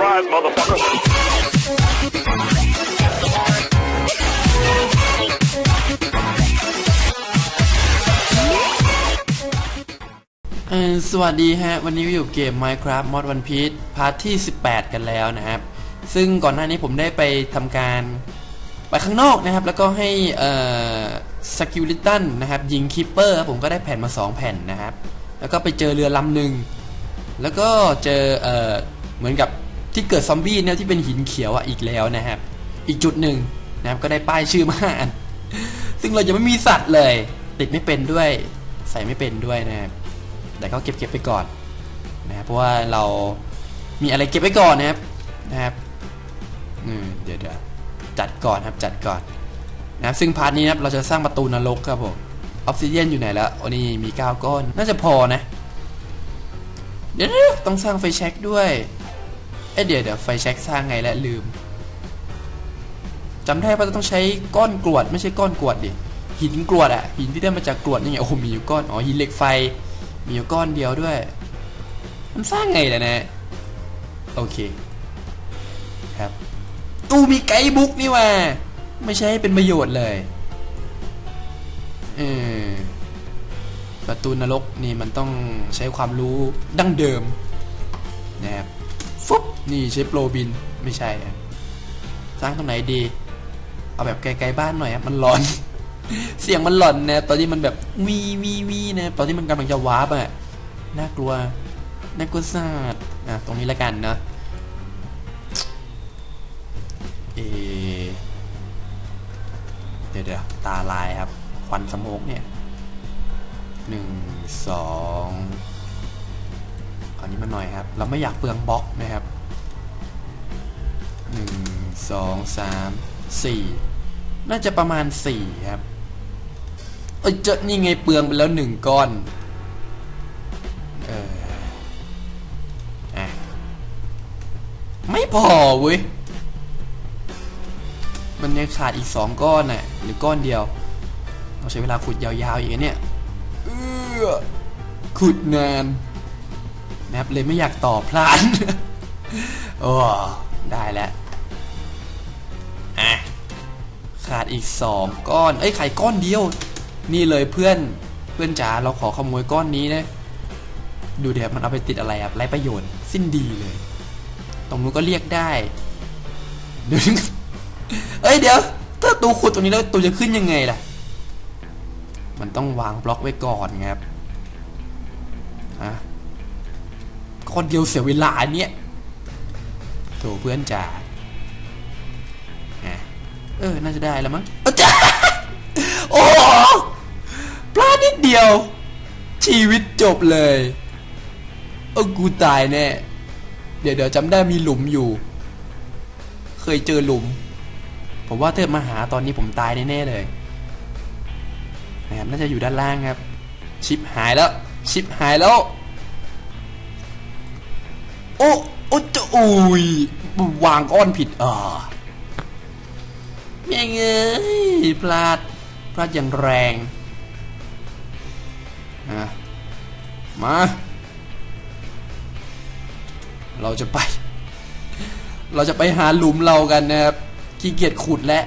Surprise, motherfucker. เออสวัสดีฮะ วันนี้อยู่เกม Minecraft Mod One Piece พาร์ทที่ 18 กันแล้วนะครับ ซึ่งก่อนหน้านี้ผมได้ไปทำการ ไปข้างนอกนะครับ แล้วก็ให้เอ่อสกิลลิตันนะครับ ยิงคิปเปอร์ผมก็ได้แผ่นมา 2 แผ่นนะครับ แล้วก็ไปเจอเรือลำหนึ่ง แล้วก็เจอเอ่อเหมือนกับ ที่เกิดซอมบี้เนี่ยที่เป็นหินเขียวอะอีกแล้วนะครับ อีกจุดหนึ่งนะครับก็ได้ป้ายชื่อมาอันซึ่งเราจะไม่มีสัตว์เลยติดไม่เป็นด้วย ใส่ไม่เป็นด้วยนะครับแต่ก็เก็บเก็บไปก่อนนะครับเพราะว่าเรามีอะไรเก็บไว้ก่อนนะครับนะครับเดี๋ยวเดี๋ยวจัดก่อนครับจัดก่อนนะครับซึ่งพาร์ทนี้นะครับเราจะสร้างประตูนรกครับผมออฟซิเดียนอยู่ไหนแล้วโอ้นี่มีเก้าก้อน น่าจะพอนะ เดี๋ยวต้องสร้างไฟแช็กด้วย อ้ยเดี๋ยวเดี๋ยวไฟแช็กสร้างไงและลืมจำได้ว่าต้องใช้ก้อนกรวดไม่ใช่ก้อนกรวดดิหินกรวดอะหินที่ได้มาจากกรวดนี่ไงโอ้โหมีอยู่ก้อนอ๋อหินเหล็กไฟมีอยู่ก้อนเดียวด้วย มันสร้างไงล่ะนะโอเคครับตู้มีไกด์บุ๊กนี่ว่า ไม่ใช่ให้เป็นประโยชน์เลยเออประตูนรกนี่มันต้องใช้ความรู้ดั้งเดิมนะครับ ฟุ๊บนี่ใช้โปรบินไม่ใช่สร้างตรงไหนดี เอาแบบไกลๆบ้านหน่อยครับมันร้อน เสียงมันหลอนนะตอนนี้มันแบบวีวีวีนะตอนที่มันกำลังจะวาร์ปอะน่ากลัวน่ากลัวสัสอะตรงนี้ละกันเนาะเอเดี๋ยวเดี๋ยวตาลายครับ ควันสโมกเนี่ยหนึ่งสอง นี้มาหน่อยครับ เราไม่อยากเปลืองบล็อกนะครับหนึ่งสองสามสี่น่าจะประมาณสี่ครับ เอ้ยเจานี่ไงเปลืองไปแล้วหนึ่งก้อน เอออะไม่พอเว้ย มันยังขาดอีกสองก้อนน่ะ หรือก้อนเดียว เราใช้เวลาขุดยาวๆอย่างนี้เนี่ยเออขุดนาน นะครับเลยไม่อยากต่อพลานโอ้ได้แล้วอะขาดอีกสองก้อน เอ้ยไข่ก้อนเดียว นี่เลยเพื่อนเพื่อนจ๋าเราขอขโมยก้อนนี้นะดูเดี๋ยวมันเอาไปติดอะไรอะไรประโยชน์สิ้นดีเลย ตรงนู้นก็เรียกได้เดี๋ยวเอ้ยเดี๋ยว ถ้าตูขุดตรงนี้แล้วตูจะขึ้นยังไงล่ะ มันต้องวางบล็อกไว้ก่อนครับฮะ ก้อนเดียวเสียเวลาเนี้ยโถเพื่อนจ๋าเออ น่าจะได้แล้วมั้งจ้าโอ้พลาดนิดเดียว ชีวิตจบเลยเออกูตายแน่ เดี๋ยวเดี๋ยวจำได้มีหลุมอยู่ เคยเจอหลุม ผมว่าเธอมาหาตอนนี้ผมตายแน่ๆเลยนะครับน่าจะอยู่ด้านล่างครับ ชิปหายแล้ว ชิปหายแล้ว โอ้โอ้จะอุ้ยวางก้อนผิดอ่าแม่งเอ้ยพลาดพลาดอย่างแรงอะมา เราจะไป เราจะไปหาหลุมเรากันนะครับขี้เกียจขุดแล้ว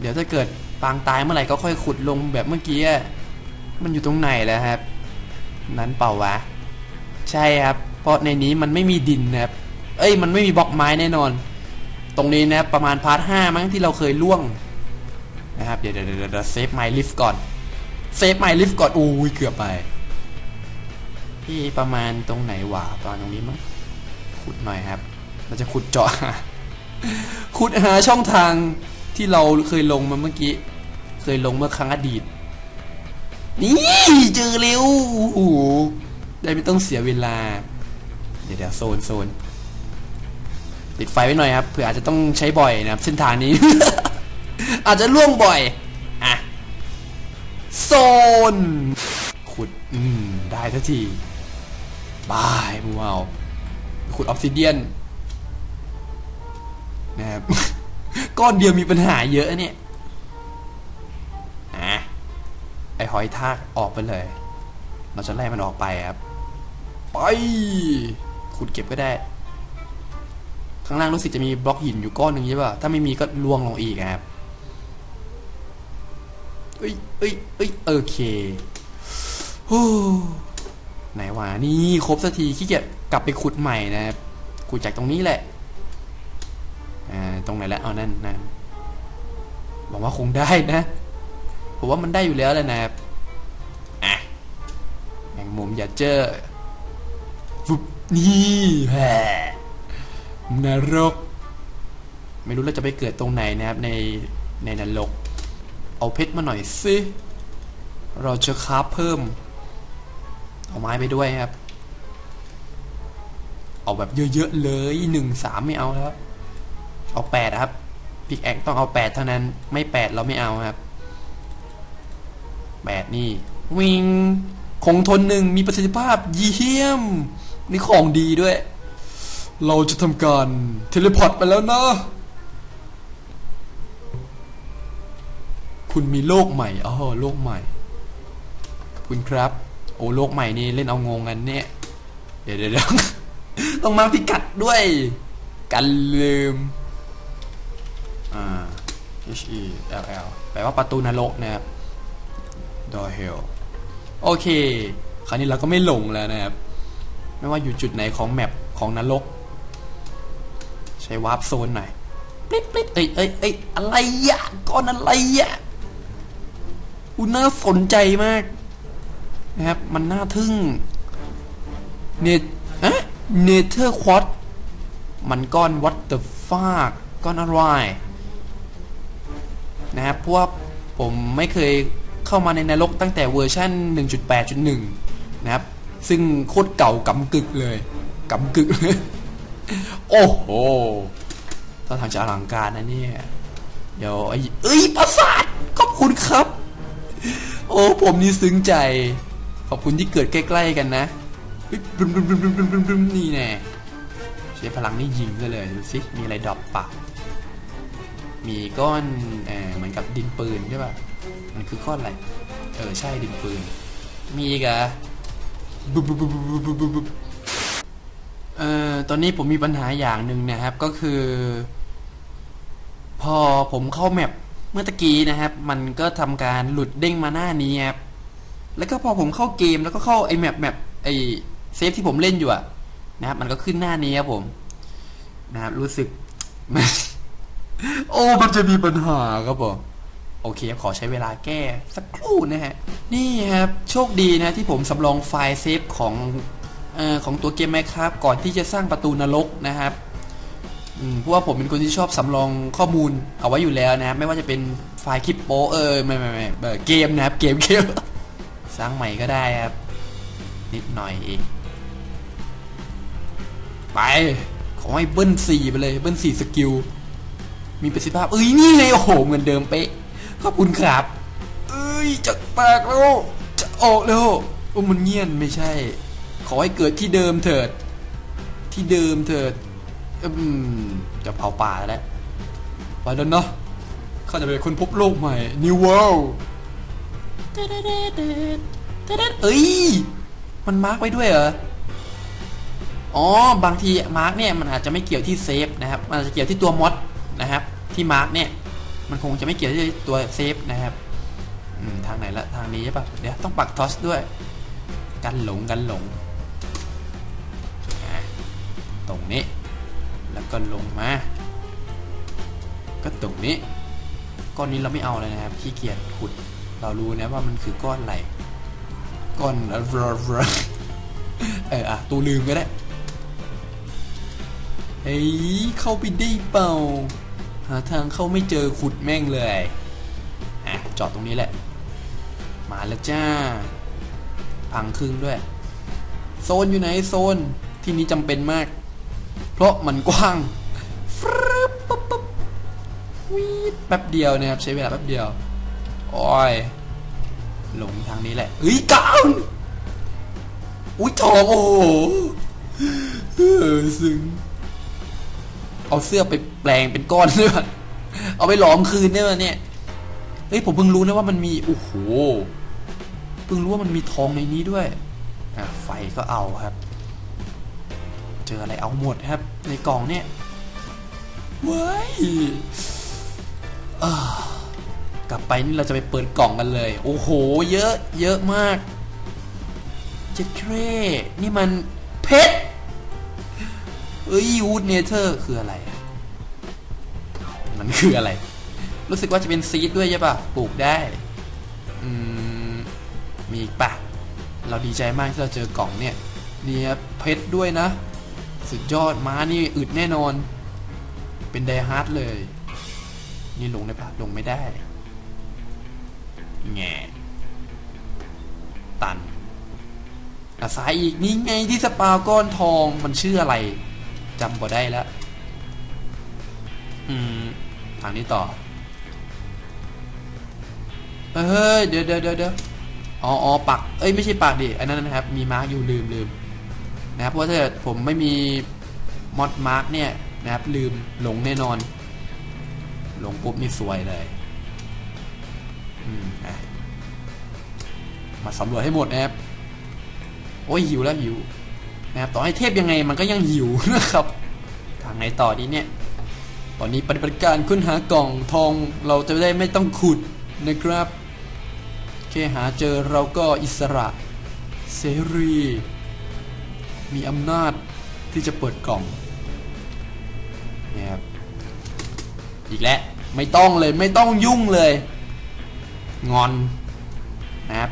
เดี๋ยวถ้าเกิดปางตายเมื่อไหร่ก็ค่อยขุดลงแบบเมื่อกี้ มันอยู่ตรงไหนแล้วครับ นั้นเปล่าวะ ใช่ครับ เพราะในนี้มันไม่มีดินนะครับ เอ้ยมันไม่มีบล็อกไม้แน่นอน ตรงนี้นะประมาณพาร์ทห้ามั้งที่เราเคยล่วงนะครับเดี๋ยวเดี๋ยวเดี๋ยวเซฟไมล์ลิฟก่อนเซฟไมล์ลิฟก่อนอู้ยเกือบไป ที่ประมาณตรงไหนหวะประมาณตรงนี้มั้งขุดหน่อยครับ เราจะขุดเจาะขุดหาช่องทางที่เราเคยลงมาเมื่อกี้ เคยลงเมื่อครั้งอดีต นี่เจอเร็วโอ้โห ได้ไม่ต้องเสียเวลา เดี๋ยวเดี๋ยวโซนโซนติดไฟไว้หน่อยครับเผื่ออาจจะต้องใช้บ่อยนะครับ เส้นทางนี้ อาจจะล่วงบ่อย อะ โซน ขุด อืม ได้ทันทีบายมูเอาขุดออฟซิเดียนนะครับ ก้อนเดียวมีปัญหาเยอะเนี่ยอะไอหอยทากออกไปเลย เราจะไล่มันออกไปครับ ไปขุดเก็บก็ได้ ข้างล่างรู้สึกจะมีบล็อกหินอยู่ก้อนหนึ่งใช่ป่ะ ถ้าไม่มีก็ล่วงลงอีกครับเอ้ยเอ้ยเอ้ยโอเคโอ้ไหนวะนี่ครบสักทีขี้เกียจกลับไปขุดใหม่นะครับขุดจากตรงนี้แหละอ่าตรงไหนแล้วเอานั่นนั่นบอกว่าคงได้นะผมว่ามันได้อยู่แล้วแหละนะครับอะแมงมุมอย่าเจอ นี่แหะนรก ไม่รู้เราจะไปเกิดตรงไหนนะครับในในนรก เอาเพชรมาหน่อยสิเราจะคราฟเพิ่ม เอาไม้ไปด้วยครับ เอาแบบเยอะๆเลยหนึ่งสามไม่เอาแล้วเอาแปดครับพิกแอคต้องเอาแปดเท่านั้น ไม่แปดเราไม่เอาครับแปดนี่ วิงคงทนหนึ่งมีประสิทธิภาพเยี่ยม นี่ของดีด้วย เราจะทำการเทเลพอร์ตไปแล้วนะ คุณมีโลกใหม่อ๋อโลกใหม่ คุณครับ โอ้โลกใหม่นี่เล่นเอางงกันเนี่ย เดี๋ยวเดี๋ยวเดี๋ยวต้องมาพิกัดด้วย กันลืม อ่า H E L L แปลว่าประตูนรกนะครับ Door Hell โอเค คราวนี้เราก็ไม่หลงแล้วนะครับ ไม่ว่าอยู่จุดไหนของแมปของนรก ใช้วาร์ปโซนหน่อยปลิดปลิดเอ้ยเอ้ยเอ้ยอะไรอะก้อนอะไรอะอุน่าสนใจมากนะครับ มันน่าทึ่งเนเอ๊ะเนเธอร์ควอตมันก้อน what the fuck ก้อนอะไรนะครับเพราะว่าผมไม่เคยเข้ามาในนรกตั้งแต่เวอร์ชัน1.8.1 นะครับ ซึ่งโคตรเก่ากำกึกเลยกำกึกเลยโอ้โหถ้าทางจะอลังการนะเนี่ย เดี๋ยวไอ้เอ้ยประสาทขอบคุณครับ โอ้ผมนี่ซึ้งใจ ขอบคุณที่เกิดใกล้ๆกันนะเฮ้ยบรึมบึมบึมบึมบึมบึมบึมนี่แน่ใช้พลังนี่ยิงซะเลยดูสิมีอะไรดรอปปะมีก้อนเออเหมือนกับดินปืนใช่ป่ะมันคือก้อนอะไร เออใช่ดินปืน มีอีกอะ บุบบุบบุบบุบบุบบุบบุบเอ่อตอนนี้ผมมีปัญหาอย่างหนึ่งนะครับก็คือ พอผมเข้าแมปเมื่อตะกี้นะครับ มันก็ทำการหลุดเด้งมาหน้านี้ครับแล้วก็พอผมเข้าเกมแล้วก็เข้าไอแมปแมปไอเซฟที่ผมเล่นอยู่อะนะครับ มันก็ขึ้นหน้านี้ครับผมนะครับรู้สึก โอ้มันจะมีปัญหาครับผม โอเคขอใช้เวลาแก้สักครู่นะฮะ นี่ครับโชคดีนะที่ผมสำรองไฟล์เซฟของออของตัวเกมไหมครับ ก่อนที่จะสร้างประตูนรกนะครับเพราะว่าผมเป็นคนที่ชอบสำรองข้อมูลเอาไว้อยู่แล้วนะ ไม่ว่าจะเป็นไฟล์คลิปโปเออไม่ไม่ไม่เออเกมนะครับเกมเกมสร้างใหม่ก็ได้ครับ นิดหน่อยเองไป ขอให้เบิ้ลสี่ไปเลยเบิ้ลสี่สกิลมีประสิทธิภาพเอ้ยนี่ไงโอ้โหเหมือนเดิมเป๊ะ ขอบคุณครับ เอ้ยจะแตกแล้วจะออกแล้วโอ้มันเงียนไม่ใช่ ขอให้เกิดที่เดิมเถิด ที่เดิมเถิดอืมจะเผาป่าแล้วไปแล้วเนาะข้าจะเป็นคนพบโลกใหม่ New World เอ้ย มันมาร์กไว้ด้วยเหรอ อ๋อ บางทีมาร์กเนี่ยมันอาจจะไม่เกี่ยวที่เซฟนะครับ มันอาจจะเกี่ยวที่ตัวมอดนะครับ ที่มาร์กเนี่ย มันคงจะไม่เกี่ยวที่ตัวเซฟนะครับทางไหนละทางนี้ใช่ปะเดี๋ยวต้องปักทอสด้วย กันหลงกันหลง ตรงนี้ แล้วก็ลงมา ก็ตรงนี้ ก้อนนี้เราไม่เอาเลยนะครับขี้เกียจขุด เรารู้นะว่ามันคือก้อนอะไร ก้อนเอออะตูลืมก็ได้ เฮ้ยเข้าไปได้เปล่า หาทางเข้าไม่เจอขุดแม่งเลย อะ จอดตรงนี้แหละ มาแล้วจ้า พังครึ่งด้วย โซนอยู่ไหนโซนที่นี้จำเป็นมาก เพราะมันกว้างฟรึบปุ๊บปุ๊บวีดแป๊บเดียวนะครับ ใช้เวลาแป๊บเดียวโอ้ยหลงทางนี้แหละเฮ้ยกาวอุ้ยทองโอ้โหเออซึ้งเอาเสื้อไป ปลงเป็นก้อนด้วยเอาไปหลอมคืนได้ไหมเนี่ยเฮ้ยผมเพิ่งรู้นะว่ามันมีโอ้โหเพิ่งรู้ว่ามันมีทองในนี้ด้วยอะไฟก็เอาครับ เจออะไรเอาหมดครับ ในกล่องเนี่ยเว้ยกลับไปนี่เราจะไปเปิดกล่องกันเลย โอ้โห เยอะ เยอะมาก เจ็ดเครนี่มันเพชรเอ้ยวูดเนเธอร์คืออะไรอะ มันคืออะไร รู้สึกว่าจะเป็นซีดด้วยใช่ปะปลูกได้ อืม มีอีกปะเราดีใจมากที่เราเจอกล่องเนี่ย เนี่ยเพชรด้วยนะ สุดยอดม้านี่อึดแน่นอน เป็นไดฮาร์ดเลย นี่ลงได้ปะลงไม่ได้แง่ตันอะซ้ายอีกนี่ไงที่สปาก้อนทองมันชื่ออะไรจำบ่ได้แล้ว อืม ทางนี้ต่อเฮ้ยเดี๋ยวเดี๋ยวเดี๋ยวอ๋ออปัก เอ้ยไม่ใช่ปักดิอันนั้นนะครับ มีมาร์กอยู่ลืมลืมนะครับเพราะถ้าผมไม่มีมอดมาร์กเนี่ยนะครับลืมหลงแน่นอน หลงปุ๊บนี่สวยเลยอืมอะมาสำรวจให้หมดนะครับโอ้ยหิวแล้วหิวนะครับต่อให้เทพยังไงมันก็ยังหิวนะครับทางไหนต่อดีเนี่ย ตอนนี้ปฏิบัติการค้นหากล่องทองเราจะได้ไม่ต้องขุดนะครับแค่หาเจอเราก็อิสระเสรี มีอำนาจที่จะเปิดกล่องนะครับอีกแล้วไม่ต้องเลยไม่ต้องยุ่งเลย งอนนะครับ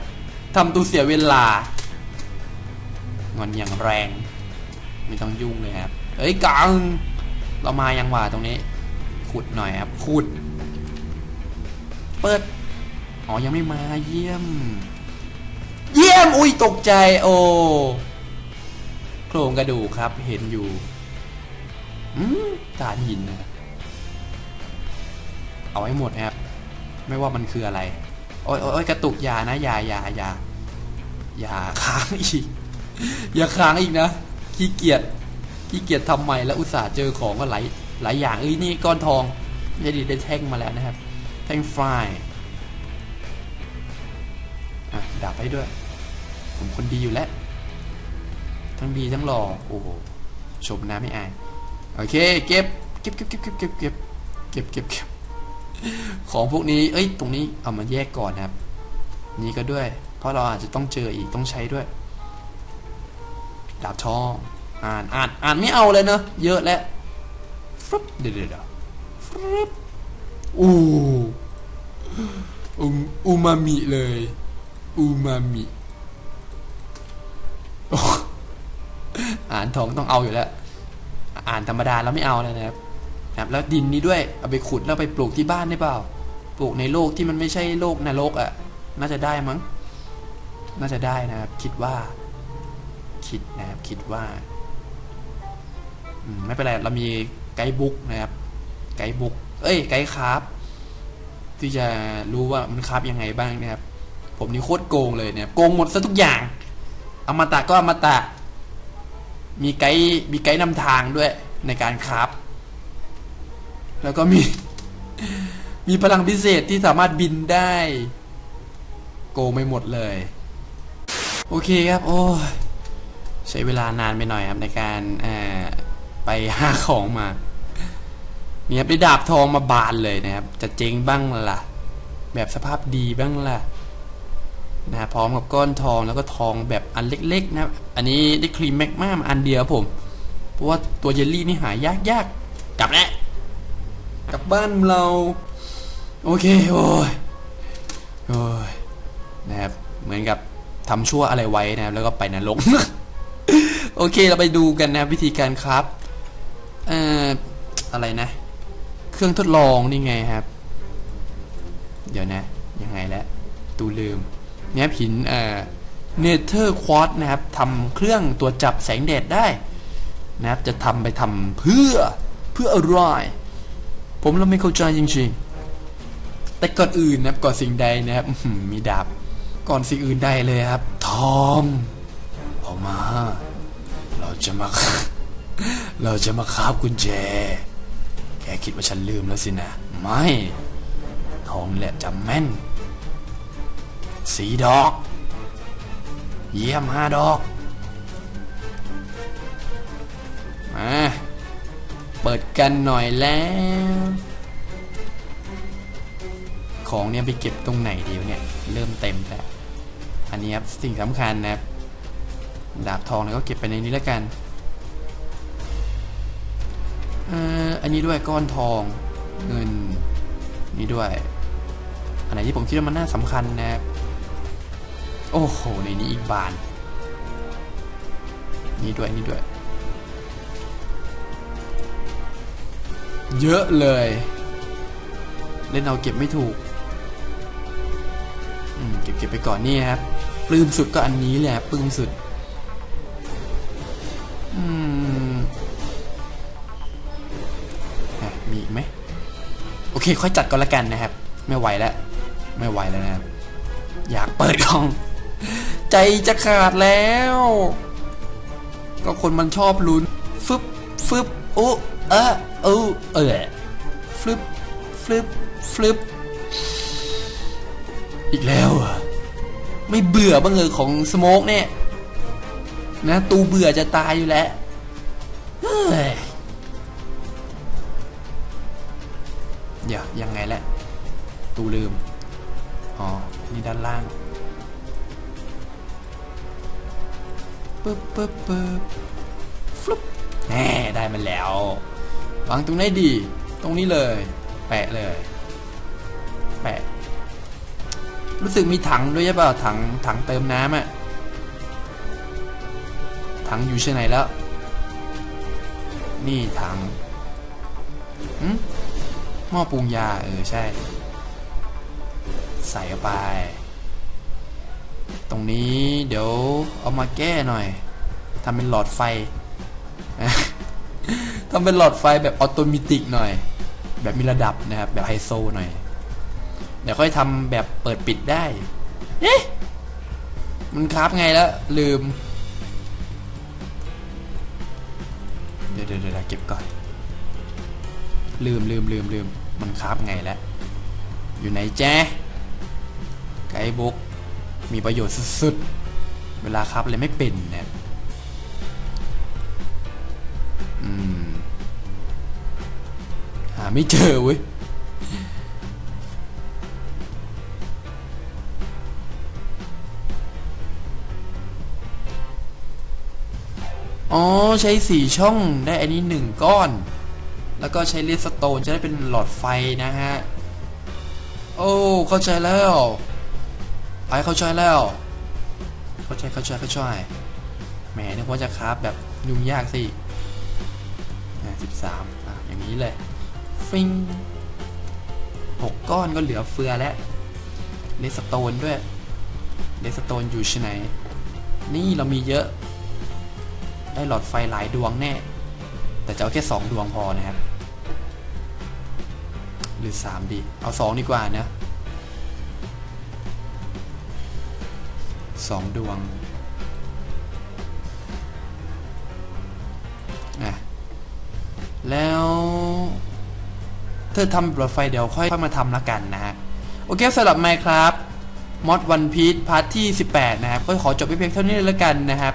ทำตัวเสียเวลา งอนอย่างแรง ไม่ต้องยุ่งเลยครับ เอ้ยกังเรามายังว่าตรงนี้ ขุดหน่อยครับขุด เปิด อ๋อ ยังไม่มาเยี่ยม เยี่ยม อุ้ยตกใจ โอ้โครงกระดูกครับ เห็นอยู่อืมตาหินนะเอาให้หมดนะครับ ไม่ว่ามันคืออะไร โอ้ยโอ้ยกระตุกยานะยายายายาค้างอีก อย่าค้างอีกนะ ขี้เกียจ ขี้เกียจทำใหม่แล้วอุตส่าห์เจอของก็หลายหลายอย่างเอ้ยนี่ก้อนทองไม่ดีได้แท่งมาแล้วนะครับ แท่งไฟอะดับให้ด้วย ผมคนดีอยู่แล้ว ทั้งดีทั้งหล่อโอ้โหชมนะไม่อายโอเคเก็บเก็บเก็บเก็บเก็บเก็บเก็บเก็บเก็บเก็บของพวกนี้ เอ้ย ตรงนี้เอามาแยกก่อนนะครับ นี่ก็ด้วย เพราะเราอาจจะต้องเจออีกต้องใช้ด้วย ดาบทอง อ่านอ่านอ่านไม่เอาเลยเนอะเยอะแล้วฟรึบเดี๋ยวเดี๋ยวเดี๋ยวฟรึบอูอูอูมามิเลยอูมามิอ้อ่านทองต้องเอาอยู่แล้ว อ่านธรรมดาแล้วไม่เอาเลยนะครับนะครับแล้วดินนี้ด้วยเอาไปขุดแล้วไปปลูกที่บ้านได้เปล่า ปลูกในโลกที่มันไม่ใช่โลกนรกอะ่ะ น่าจะได้มั้ง น่าจะได้นะครับ คิดว่า คิดนะครับ คิดว่า ไม่เป็นไร เรามีไกด์บุ๊กนะครับ ไกด์บุ๊ก เอ้ย ไกด์คราฟที่จะรู้ว่ามันคราฟยังไงบ้างนะครับ ผมนี่โคตรโกงเลยเนี่ย โกงหมดซะทุกอย่าง อมตะก็อมตะ มีไกด์ มีไกด์นำทางด้วยในการคราฟ แล้วก็มี มีพลังพิเศษที่สามารถบินได้ โกงไม่หมดเลย โอเคครับ โอ้ใช้เวลานานไปหน่อยครับในการเอ่อ ไปหาของมาเนี่ยครับได้ดาบทองมาบานเลยนะครับ จะเจ๊งบ้างล่ะ แบบสภาพดีบ้างล่ะนะพร้อมกับก้อนทองแล้วก็ทองแบบอันเล็กๆนะอันนี้ได้ครีมแมกมามาอันเดียวผม เพราะว่าตัวเยลลี่นี่หายากยากๆกลับแล้วกลับบ้านเรา โอเคโอ้ยโอ้ยนะครับเหมือนกับทำชั่วอะไรไว้นะครับแล้วก็ไปนรกโอเคเราไปดูกันนะครับวิธีการครับ เอ่ออะไรนะ เครื่องทดลองนี่ไงครับ เดี๋ยวนะ ยังไงแล้วตูลืมเนี่ยหินเอ่อเนเธอร์ควอตนะครับทำเครื่องตัวจับแสงแดดได้นะครับจะทำไปทำเพื่อเพื่ออะไรผมเราไม่เข้าใจจริงๆ แต่ก่อนอื่นนะครับก่อนสิ่งใดนะครับมีดาบก่อนสิ่งอื่นใดเลยครับ ทองออกมา เราจะมา เราจะมาคาบกุญแจ แกคิดว่าฉันลืมแล้วสินะ ไม่ ทองแหละจำแม่น สีดอก เยี่ยมห้าดอกมาเปิดกันหน่อยแล้ว ของเนี่ยไปเก็บตรงไหนดีวเนี่ย เริ่มเต็มแล้ว อันนี้ครับสิ่งสำคัญนะครับ ดาบทองเนี่ยก็เก็บไปในนี้แล้วกัน อันนี้ด้วยก้อนทองเงินนี่ด้วย อันไหนที่ผมคิดว่ามันน่าสำคัญนะครับโอ้โหในนี้อีกบาน นี่ด้วยนี่ด้วย เยอะเลย เล่นเอาเก็บไม่ถูกเก็บเก็บไปก่อนนี่ครับปลื้มสุดก็อันนี้แหละปลื้มสุด มีอีกไหมโอเค ค่อยจัดก่อนละกันนะครับ ไม่ไหวแล้ว ไม่ไหวแล้วนะครับ อยากเปิดกล่อง ใจจะขาดแล้ว ก็คนมันชอบลุ้นฟึบฟึบโอ้เออเออเออฟึบฟึบฟึบอีกแล้วเหรอไม่เบื่อบ้างเลยของสโมกเนี่ยนะตูเบื่อจะตายอยู่แล้ว ด้านล่างปึ๊บปึ๊บปึ๊บฟลุ๊ปแน่ได้มันแล้ว วางตรงไหนดี ตรงนี้เลย แปะเลย แปะ รู้สึกมีถังด้วยใช่ป่าถังถังเติมน้ำอะถังอยู่ที่ไหนแล้ว นี่ถังหืมหม้อปรุงยา เออ ใช่ ใส่เข้าไป ตรงนี้เดี๋ยวเอามาแก้หน่อยทำเป็นหลอดไฟทำเป็นหลอดไฟแบบออโตเมติกหน่อย แบบมีระดับนะครับ แบบไฮโซหน่อย เดี๋ยวค่อยทำแบบเปิดปิดได้ เอ๊ะ มันคราบไงแล้ว ลืม เดี๋ยวเดี๋ยวเดี๋ยวเก็บก่อน ลืมลืมลืมลืมมันคราบไงแล้ว อยู่ไหนแจ๊ไกด์บุ๊ก มีประโยชน์สุดๆ เวลาครับเลยไม่เป็นเนี่ยอืมหาไม่เจอเว้ยอ๋อ ใช้สี่ช่องได้อันนี้หนึ่งก้อน แล้วก็ใช้เลสโตนจะได้เป็นหลอดไฟนะฮะ โอ้ เข้าใจแล้ว เข้าใจแล้ว เข้าใจเข้าใจเข้าใจแหมนึกว่าจะคราฟแบบยุ่งยากสิสิบสามอะอย่างนี้เลย ฟิงหกก้อนก็เหลือเฟือแล้วเลสโตนด้วยเลสโตนอยู่ที่ไหน นี่เรามีเยอะ ได้หลอดไฟหลายดวงแน่ แต่จะเอาแค่สองดวงพอนะครับ หรือสามดี เอาสองดีกว่านะ สองดวงอะแล้วเธอทำหลอดไฟเดี๋ยวค่อยมาทำละกันนะฮะ โอเคสำหรับ Minecraft มอดวันพีชพาร์ทที่ 18 นะครับ ก็ขอจบไปเพียงเท่านี้เลยละกันนะครับ